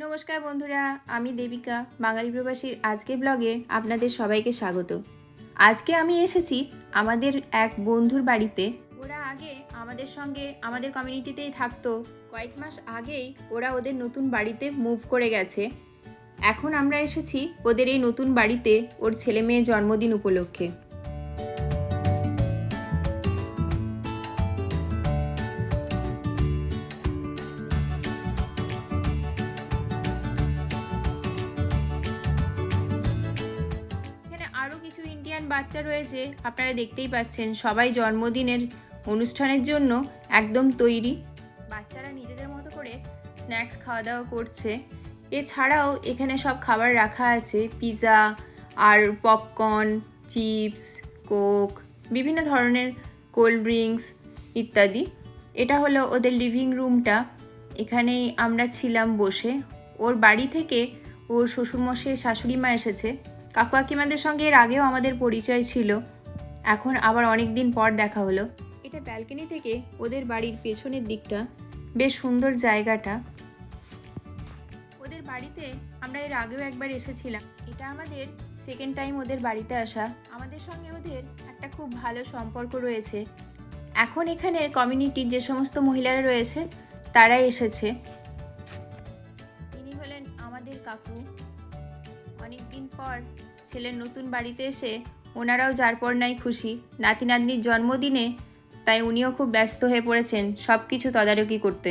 নমস্কার বন্ধুরা, আমি দেবিকা, বাঙালি প্রবাসীর আজকে ব্লগে আপনাদের সবাইকে স্বাগত। আজকে আমি এসেছি আমাদের এক বন্ধুর বাড়িতে। ওরা আগে আমাদের সঙ্গে, আমাদের কমিউনিটিতেই থাকতো। কয়েক মাস আগেই ওরা ওদের নতুন বাড়িতে মুভ করে গেছে। এখন আমরা এসেছি ওদের এই নতুন বাড়িতে, ওর ছেলে মেয়ের জন্মদিন উপলক্ষে। বাচ্চা রয়েছে, আপনারা দেখতেই পাচ্ছেন সবাই জন্মদিনের অনুষ্ঠানের জন্য একদম তৈরি। বাচ্চারা নিজেদের মতো করে স্ন্যাক্স খাওয়া দাওয়া করছে। এছাড়াও এখানে সব খাবার রাখা আছে পিৎজা আর পপকর্ন, চিপস, কোক, বিভিন্ন ধরনের কোল্ড ড্রিঙ্কস ইত্যাদি। এটা হলো ওদের লিভিং রুমটা। এখানেই আমরা ছিলাম বসে। ওর বাড়ি থেকে ওর শ্বশুরমশাই শাশুড়ি মা এসেছে। কাকু কাকিমাদের সঙ্গে এর আগেও আমাদের পরিচয় ছিল। এখন আবার অনেক দিন পর দেখা হলো। এটা ব্যালকনি থেকে ওদের বাড়ির পেছনের দিকটা। বেশ সুন্দর জায়গাটা। ওদের বাড়িতে আমরা এর আগেও একবার এসেছিলাম। এটা আমাদের সেকেন্ড টাইম ওদের বাড়িতে আসা। আমাদের সঙ্গে ওদের একটা খুব ভালো সম্পর্ক রয়েছে। এখন এখানের কমিউনিটির যে সমস্ত মহিলারা রয়েছে তারাই এসেছে। তিনি হলেন আমাদের কাকু। পর ছেলের নতুন বাড়িতে এসে ওনারাও যার পর নাই খুশি। নাতি নাতনির জন্মদিনে তাই উনিও খুব ব্যস্ত হয়ে পড়েছেন সব কিছু তদারকি করতে।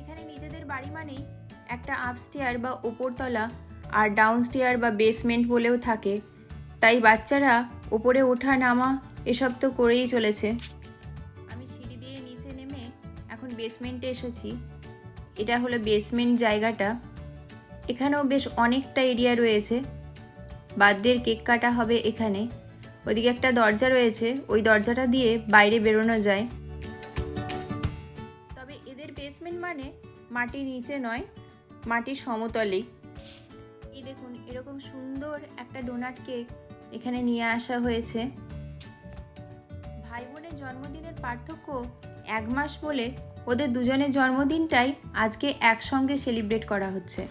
এখানে নিজেদের বাড়ি মানেই একটা আপস্টেয়ার বা ওপরতলা আর ডাউনস্টেয়ার বা বেসমেন্ট বলেও থাকে। তাই বাচ্চারা ওপরে ওঠা নামা এসব তো করেই চলেছে। বেসমেন্টে এসেছি। এটা হলো বেসমেন্ট জায়গাটা। এখানেও বেশ অনেকটা এরিয়া রয়েছে। বার্থডের কেক কাটা হবে এখানে। ওদিকে একটা দরজা রয়েছে। ওই দরজাটা দিয়ে বাইরে বেরোনো যায়। তবে এদের বেসমেন্ট মানে মাটির নিচে নয়, মাটির সমতলেই। এই দেখুন, এরকম সুন্দর একটা ডোনাট কেক এখানে নিয়ে আসা হয়েছে। ভাই বোনের জন্মদিনের পার্থক্য এক মাস বলে ওদের দুজনের জন্মদিনটাই আজকে একসঙ্গে সেলিব্রেট করা হচ্ছে।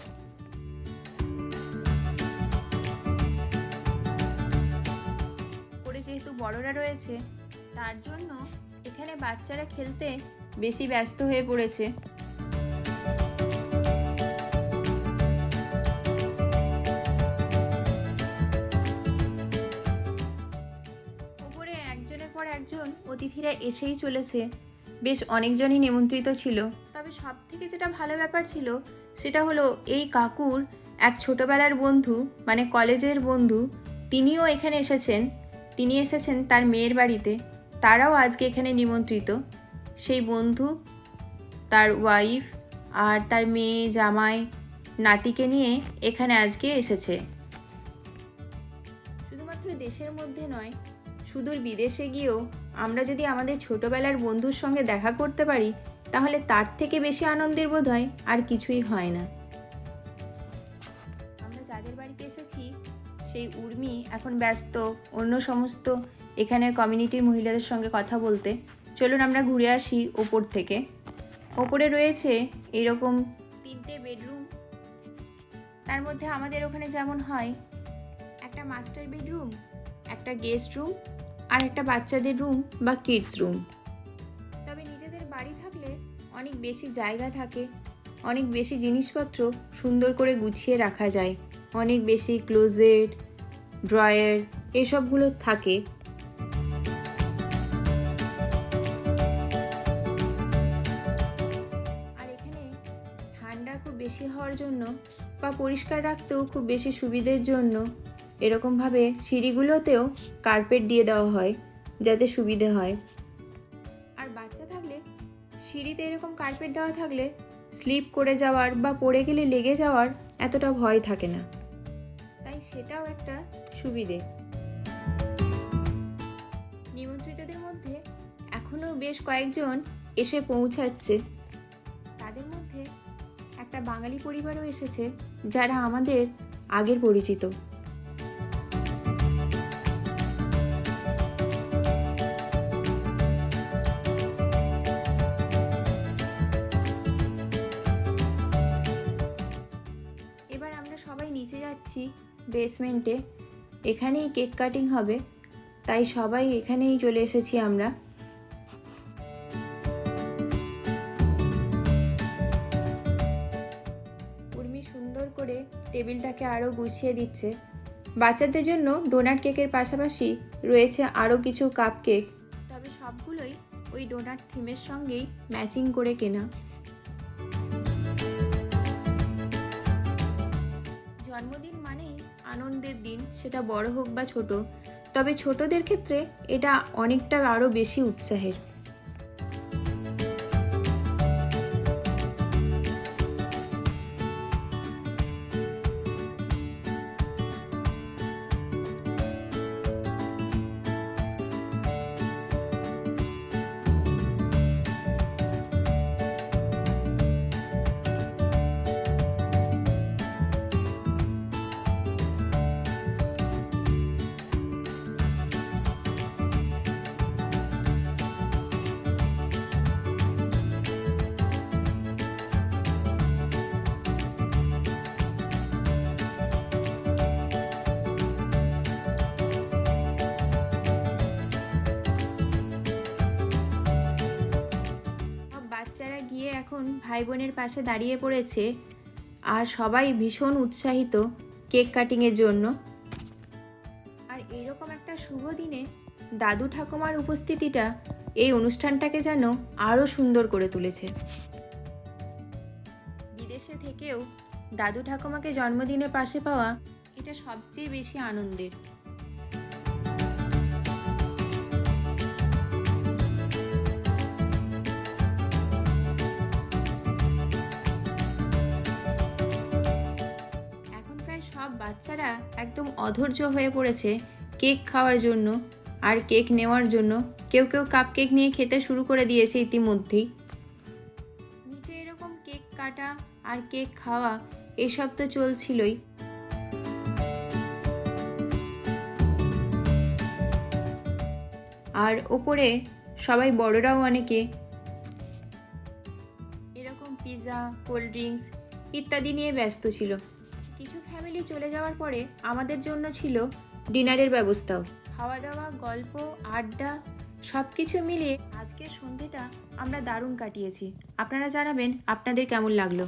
করে যেহেতু বড়রা রয়েছে, তার জন্য এখানে বাচ্চারা খেলতে বেশি ব্যস্ত হয়ে পড়েছে। একজনের পর একজন অতিথিরা এসেই চলেছে। বেশ অনেকজনই নিমন্ত্রিত ছিল। তবে সব থেকে যেটা ভালো ব্যাপার ছিল, সেটা হলো এই কাকুর এক ছোটবেলার বন্ধু মানে কলেজের বন্ধু, তিনিও এখানে এসেছেন। তিনি এসেছেন তার মেয়ের বাড়িতে। তারাও আজকে এখানে নিমন্ত্রিত। সেই বন্ধু, তার ওয়াইফ আর তার মেয়ে, জামাই, নাতিকে নিয়ে এখানে আজকে এসেছে। শুধুমাত্র দেশের মধ্যে নয় সুদূর বিদেশে গিয়েও আমরা যদি আমাদের ছোটবেলার বন্ধুর সঙ্গে দেখা করতে পারি, তাহলে তার থেকে বেশি আনন্দের বোধ হয় আর কিছুই হয় না। আমরা যাদের বাড়িতে এসেছি, সেই উর্মি এখন ব্যস্ত, অন্য সমস্ত এখানের কমিউনিটির মহিলাদের সঙ্গে কথা বলতে। চলুন আমরা ঘুরে আসি ওপর থেকে। ওপরে রয়েছে এরকম তিনটে বেডরুম। তার মধ্যে আমাদের ওখানে যেমন হয়, একটা মাস্টার বেডরুম একটা গেস্ট রুম আর একটা বাচ্চাদের রুম বা কিডস রুম। তবে নিজেদের বাড়ি থাকলে অনেক বেশি জায়গা থাকে, অনেক বেশি জিনিসপত্র সুন্দর করে গুছিয়ে রাখা যায়, অনেক বেশি ক্লোজেট, ড্রয়ার এসবগুলো থাকে। আর এখানে ঠান্ডা খুব বেশি হওয়ার জন্য বা পরিষ্কার রাখতেও খুব বেশি সুবিধের জন্য এরকমভাবে সিঁড়িগুলোতেও কার্পেট দিয়ে দেওয়া হয়, যাতে সুবিধে হয়। আর বাচ্চা থাকলে, সিঁড়িতে এরকম কার্পেট দেওয়া থাকলে স্লিপ করে যাওয়ার বা পড়ে গেলে লেগে যাওয়ার এতটা ভয় থাকে না। তাই সেটাও একটা সুবিধে। নিমন্ত্রিতদের মধ্যে এখনও বেশ কয়েকজন এসে পৌঁছাচ্ছে। তাদের মধ্যে একটা বাঙালি পরিবারও এসেছে, যারা আমাদের আগের পরিচিত। বেসমেন্টে এখানেই কেক কাটিং হবে, তাই সবাই এখানেই চলে এসেছি আমরা। উর্মি সুন্দর করে টেবিলটাকে আরও গুছিয়ে দিচ্ছে। বাচ্চাদের জন্য ডোনাট কেকের পাশাপাশি রয়েছে আরও কিছু কাপ কেক তবে সবগুলোই ওই ডোনাট থিমের সঙ্গেই ম্যাচিং করে কেনা। জন্মদিন মানেই আনন্দের দিন, সেটা বড় হোক বা ছোট। তবে ছোটদের ক্ষেত্রে এটা অনেকটা আরও বেশি উৎসাহের। এখন ভাই বোনের পাশে দাঁড়িয়ে পড়েছে আর সবাই ভীষণ উৎসাহিত কেক কাটিংয়ের জন্য। আর এইরকম একটা শুভ দিনে দাদু ঠাকুমার উপস্থিতিটা এই অনুষ্ঠানটাকে যেন আরও সুন্দর করে তুলেছে। বিদেশে থেকেও দাদু ঠাকুমাকে জন্মদিনে পাশে পাওয়া এটা সবচেয়ে বেশি আনন্দের। বাচ্চারা একদম অধৈর্য হয়ে পড়েছে কেক খাওয়ার জন্য আর কেক নেওয়ার জন্য। কেউ কেউ কাপ কেক নিয়ে খেতে শুরু করে দিয়েছে ইতিমধ্যেই। নিচে এরকম কেক কাটা আর কেক খাওয়া এসব তো চলছিলই। আর ওপরে সবাই বড়রাও অনেকে। এরকম পিৎজা কোল্ড ড্রিঙ্কস ইত্যাদি নিয়ে ব্যস্ত ছিল। কিছু ফ্যামিলি চলে যাওয়ার পরে আমাদের জন্য ছিল ডিনারের ব্যবস্থাও। খাওয়া দাওয়া গল্প, আড্ডা সব কিছু মিলিয়ে আজকের সন্ধেটা আমরা দারুণ কাটিয়েছি। আপনারা জানাবেন আপনাদের কেমন লাগল।